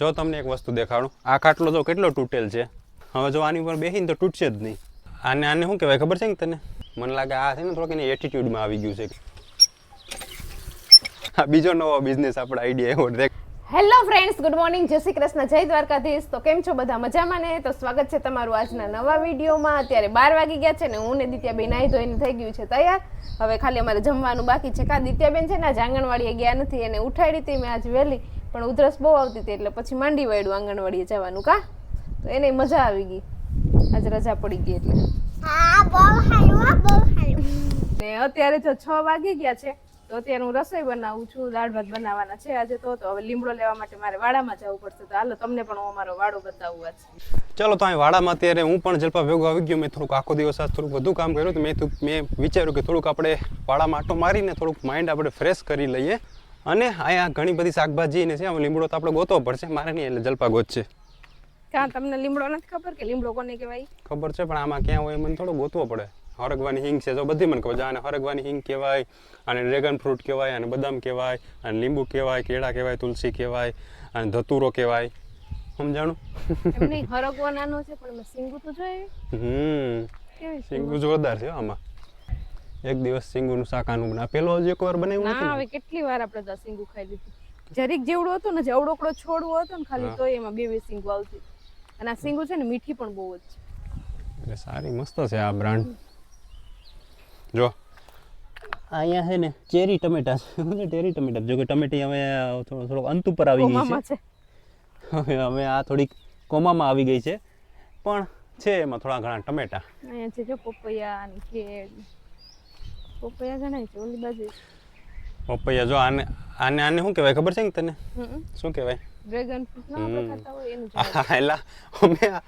જો તમને એક વસ્તુ દેખાડું. આ ખાટલો જો કેટલો તૂટેલ છે? હવે જો આની ઉપર બેસીને તો તૂટશે જ નહીં. આને આને શું કહેવાય? ખબર છે ને તને? મને લાગે આ છે ને થોડોક એને એટીટ્યુડમાં આવી ગયું છે. આ બીજો નવો બિઝનેસ આપણે આઈડિયા એવો દેખ હેલો ફ્રેન્ડ્સ ગુડ મોર્નિંગ જય શ્રી કૃષ્ણ, જય દ્વારકાધીશ. તો કેમ છો બધા? મજામાં ને? તો સ્વાગત છે તમારું આજના નવા વિડીયોમાં. અત્યારે બાર વાગી ગયા છે ને હું ને દિત્યાબેન નાહી ધોઈને થઈ ગયું છે તૈયાર. હવે ખાલી અમારે જમવાનું બાકી છે. કા દિત્યાબેન છે ને? આજ આંગણવાડીએ ગયા નથી. એને ઉઠાડી હતી. મેં આજ વહેલી પણ ઉધરસ બહુ આવતી હતી એટલે પછી માંડી વાળ્યું આંગણવાડીએ જવાનું કા? તો એને મજા આવી ગઈ. આજે રજા પડી ગઈ એટલે. હા બહુ ને અત્યારે તો છ વાગી ગયા છે તો અત્યારે હું રસોઈ બનાવું છું દાળ ભાત બનાવવાના છે આજે તો તો હવે લીમડો લેવા માટે મારે વાડામાં જવું પડશે. તો હાલો તમને પણ હું અમારો વાડો બતાવું આજે. ચલો તો અહીં વાડામાં અત્યારે હું પણ જલપા ભેગો આવી ગયો. મેં થોડુંક આખો દિવસ આજ થોડુંક વધુ કામ કર્યું તો મેં મેં વિચાર્યું કે થોડુંક આપણે વાડામાં આટો મારીને થોડુંક માઇન્ડ આપણે ફ્રેશ કરી લઈએ. અને અહીંયા ઘણી બધી શાકભાજી ને છે આમ લીમડો તો આપણે ગોતવો પડશે મારે નહીં એટલે જલપા ગોત છે. ક્યાં તમને લીમડો નથી ખબર કે લીમડો કોને કહેવાય? ખબર છે પણ આમાં ક્યાં હોય મને થોડો ગોતવો પડે. હરગવાની હિંગ છે જો બધી મને ખબર છે આને હરગવાની હિંગ કહેવાય અને ડ્રેગન ફ્રૂટ કહેવાય અને બદામ કહેવાય અને લીંબુ કહેવાય કેળા કહેવાય તુલસી કહેવાય અને ધતુરો કહેવાય. સમજાણું? એમ નાનો છે પણ મેં સિંગુ તો જોઈ હમ સિંગુ? જોરદાર છે આમાં. એક દિવસ સિંગુનું શાકાનું બના પેલો હજી એક વાર બનાવ્યું ના હવે કેટલી વાર આપણે તો સિંગુ ખાઈ લીધું. જરીક જેવડું હતું ને જેવડોકડો છોડવો હતો ને ખાલી તો એમાં બે બે સિંગુ આવતી. અને આ સિંગુ છે ને મીઠી પણ બહુ જ છે. એટલે સારી મસ્ત છે આ બ્રાન્ડ. જો. અહીંયા છે ને ચેરી ટમેટા છે. ચેરી ટેરી ટમેટા. જો કે ટમેટી હવે થોડો થોડો અંત ઉપર આવી ગઈ છે. છે. હવે હવે આ થોડીક કોમામાં આવી ગઈ છે. પણ છે એમાં થોડા ઘણા ટમેટા. અહીંયા છે જો પપૈયા અને કેળ પપૈયા ઘણા છે ઓલી બાજુ પપૈયા જો આને આને આને શું કહેવાય? ખબર છે ને તને? શું કહેવાય? ડ્રેગન ફ્રૂટ ના આપણે ખાતા હોય એનું એલા અમે આ-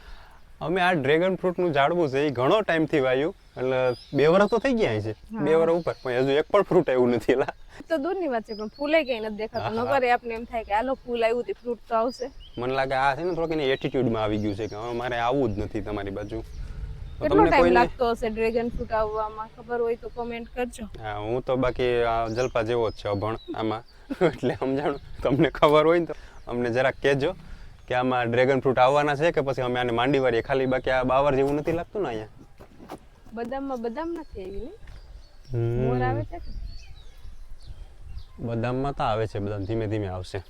અમે આ ડ્રેગન ફ્રૂટનું ઝાડવું છે એ ઘણો ટાઈમથી વાયું. એટલે બે વર્ષ તો થઈ ગયા છે. બે વર્ષ ઉપર. પણ હજુ એક પણ ફ્રૂટ આવ્યું નથી એલા. તો દૂરની વાત છે પણ ફૂલે કઈ નથી દેખાતું. નકર આપને એમ થાય કે આલો ફૂલ આવ્યું તે ફ્રૂટ તો આવશે. મને લાગે આ છે ને થોડોક એને એટીટ્યુડમાં આવી ગયું છે કે મારે આવવું જ નથી તમારી બાજુ. કેટલો ટાઈમ લાગતો હશે ડ્રેગન ફ્રૂટ આવવામાં? ખબર હોય તો કોમેન્ટ કરજો. હા, હું તો બાકી આ જલપા જેવો જ છે અભણ આમાં. એટલે સમજાણું? તમને ખબર હોય ને તો અમને જરાક કહેજો કે આમાં ડ્રેગન ફ્રૂટ આવવાના છે કે પછી અમે આને માંડી વાળીએ? ખાલી બાકી આ બાવર જેવું નથી લાગતું ને અહીંયા? બદામમાં બદામ નથી આવી ને? મોર આવે છે બદામમાં તો આવે છે બદામ ધીમે ધીમે આવશે.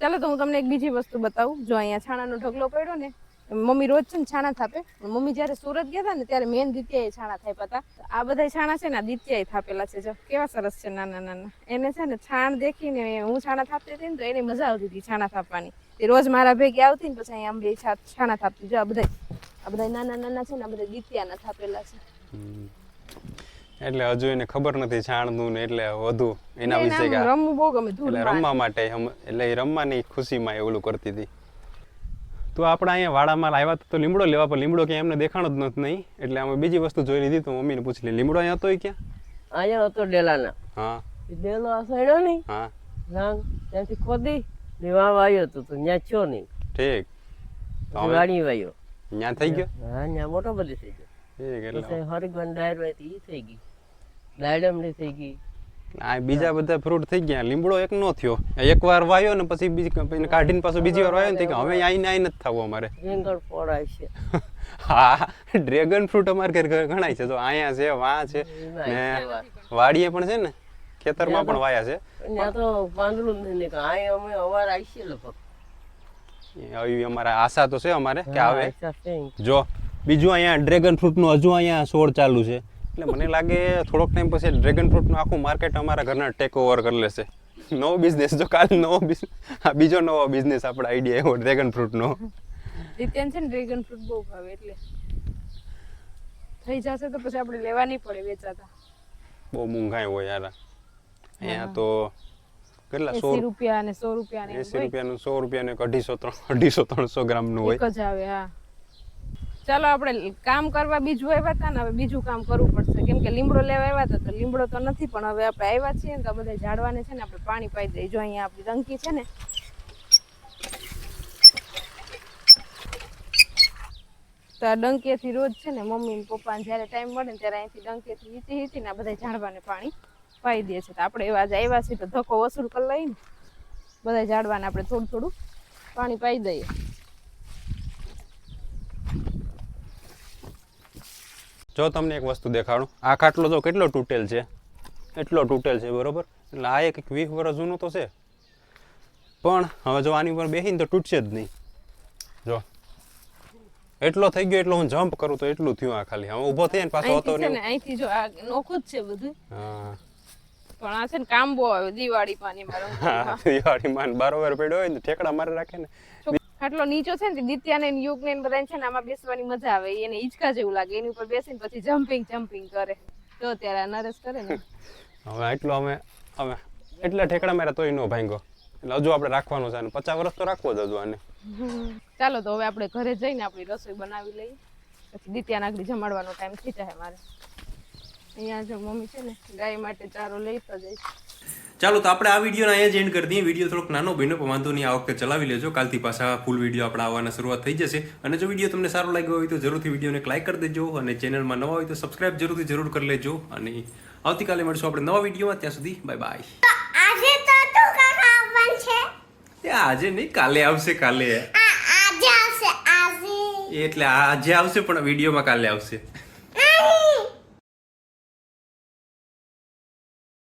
ચાલો તો હું તમને એક બીજી વસ્તુ બતાવું. જો અહીંયા છાણાનો ઢગલો પડ્યો ને મમ્મી રોજ છે ને છાણા થાપે. મમ્મી જયારે સુરત ગયા હતા ને ત્યારે મેન દિત્યાએ છાણા થાપ્યા હતા આ બધા છાણા છે ને દિત્યાએ થાપેલા છે. જો કેવા સરસ છે નાના નાના. એને છે ને છાણ દેખીને હું છાણા થાપતી હતી ને તો એને મજા આવતી હતી છાણા થાપવાની. તે રોજ મારા ભેગી આવતી ને પછી આમ બે છાણા થાપતી. જો આ બધા આ બધા નાના નાના છે ને આ બધા દિત્યાના થાપેલા છે. એટલે હજુ એને ખબર નથી છાણનું ને એટલે વધુ એના વિશે રમવું બહુ ગમે એટલે રમવા માટે એટલે એ રમવાની ખુશીમાં એ ઓલું કરતી હતી. તો આપણે અહીંયા વાડામાં આવ્યા તો લીમડો લેવા પણ લીમડો ક્યાં એમને દેખાણો જ નથી નહીં. એટલે અમે બીજી વસ્તુ જોઈ લીધી તો મમ્મીને પૂછી લી લીમડો અહીંયા હતો ક્યાં? અહીંયા હતો ડેલાના. હા. ડેલો આ સાઈડો નહીં? હા. રાંગ ત્યાંથી ખોદી લેવા આવ્યો હતો તો ત્યાં છો નહીં. ઠીક. તો હવે વાયો. ત્યાં થઈ ગયો? હા ત્યાં મોટો બધી થઈ ગયો. ઠીક એટલે હરિગવન ડાયર હોય થઈ ગઈ દાડમડી થઈ ગઈ. આ બીજા બધા ફ્રૂટ થઈ ગયા. લીમડો એક નો થયો. એક વાર વાયો ને પછી બીજી કાઢીને પાછો બીજી વાર વાયો ને કે હવે આઈને આઈને જ થવું અમારે. રીંગણ પોળાય છે. હા ડ્રેગન ફ્રૂટ અમારે ઘરે ગણાય ઘણાય છે. તો અહીંયા છે વા છે ને વાડીએ પણ છે ને ખેતરમાં પણ વાયા છે. ત્યાં તો પાંદડું જ નહીં અહીં અમે અવાર લગભગ. આવી અમારે આશા તો છે અમારે કે આવે. જો બીજું અહીંયા ડ્રેગન ફ્રૂટનું હજુ અહીંયા છોડ ચાલુ છે. એટલે મને લાગે થોડોક ટાઈમ પછી ડ્રેગન ફ્રૂટનું આખું માર્કેટ અમારા ઘરના ટેક ઓવર કરી લેશે. નવો બિઝનેસ જો કાલ નવો બિઝનેસ બીજો નવો બિઝનેસ આપણે આઈડિયા એવો ડ્રેગન ફ્રૂટનો છે ડ્રેગન ફ્રૂટ બહુ ભાવે એટલે. થઈ જશે તો પછી આપણે લેવા નહીં પડે વેચાતા. બહુ મોંઘાઈ હોય યાર. અહીંયા તો કેટલા? સો રૂપિયા અને સો રૂપિયા એસી રૂપિયાનું સો રૂપિયાનું એક અઢીસો ત્રણ અઢીસો ત્રણસો ગ્રામનું હોય. એક જ આવે હા. ચાલો આપણે કામ કરવા બીજું આવ્યા હતા ને, હવે બીજું કામ કરવું પડશે. કેમ કે લીમડો લેવા આવ્યા હતા તો લીમડો તો નથી, પણ હવે આપણે આવ્યા છીએ ને, તો બધા ઝાડવાને છે ને, આપણે પાણી પાઈ દઈએ. જો અહીંયા આપણી ડંકી છે ને. તો આ ડંકીએથી રોજ છે ને, મમ્મી ને પપ્પાને જ્યારે ટાઈમ મળે ને, ત્યારે અહીંથી ડંકીએથી હીચી હીચીને આ બધા ઝાડવાને પાણી પાઈ દે છે. તો આપણે એવા જ આવ્યા છીએ, તો ધક્કો વસૂલ કરી લઈએ ને. બધા ઝાડવાને આપણે થોડું થોડું પાણી પાઈ દઈએ. જો તમને એક વસ્તુ દેખાડું. આ ખાટલો જો કેટલો તૂટેલ છે? એટલો તૂટેલ છે બરોબર? એટલે આ એક વીસ વર્ષ જૂનો તો છે. પણ હવે જો આની ઉપર બેસીને તો તૂટશે જ નહીં. જો. એટલો થઈ ગયો એટલો હું જમ્પ કરું તો એટલું થયું આ ખાલી. હવે ઊભો થઈને પાછો હતો ને અહીંથી જો આ નોખું જ છે બધું. હા. પણ આ છે ને કામ બહુ આવે દિવાળી પાણી હા દિવાળીમાં બારોબાર પડ્યો હોય ને ઠેકડા મારે રાખે ને. ખાટલો નીચો છે ને દિત્યાને ને યુગને ને બધાને છે ને આમાં બેસવાની મજા આવે એને હિંચકા જેવું લાગે એની ઉપર બેસીને પછી જમ્પિંગ જમ્પિંગ કરે. તો ત્યારે નરેશ કરે ને. હવે એટલો અમે અમે એટલા ઠેકડા માર્યા તોય નો ભાંગો એટલે હજુ આપણે રાખવાનું છે અને પચાસ વર્ષ તો રાખવો જ હજુ આને. ચાલો તો હવે આપણે ઘરે જઈને આપણી રસોઈ બનાવી લઈએ. પછી દિત્યાને આગળ જમાડવાનો ટાઈમ થઈ જાય મારે અહીંયા જો મમ્મી છે ને ગાય માટે ચારો લઈ તો જઈશ ચાલો તો આપણે આ વીડિયો અહીંયા જ એન્ડ કરી દઈએ. વીડિયો થોડોક નાનો બન્યો પણ વાંધો નહીં આ વખતે ચલાવી લેજો. કાલથી પાછા ફૂલ વીડિયો આપણા આવવાના શરૂઆત થઈ જશે. અને જો વીડિયો તમને સારો લાગ્યો હોય તો જરૂરથી વિડીયોને લાઈક કરી દેજો અને ચેનલમાં નવા હોય તો સબસ્ક્રાઇબ જરૂરથી જરૂર કરી લેજો. અને આવતીકાલે મળશું આપણે નવા વિડીયોમાં. ત્યાં સુધી બાય બાય આજે તો તું કાકા આવવાનું છે? એ આજે નહીં કાલે આવશે કાલે. આજે આવશે આજે. એટલે આજે આવશે પણ વિડીયોમાં કાલે આવશે.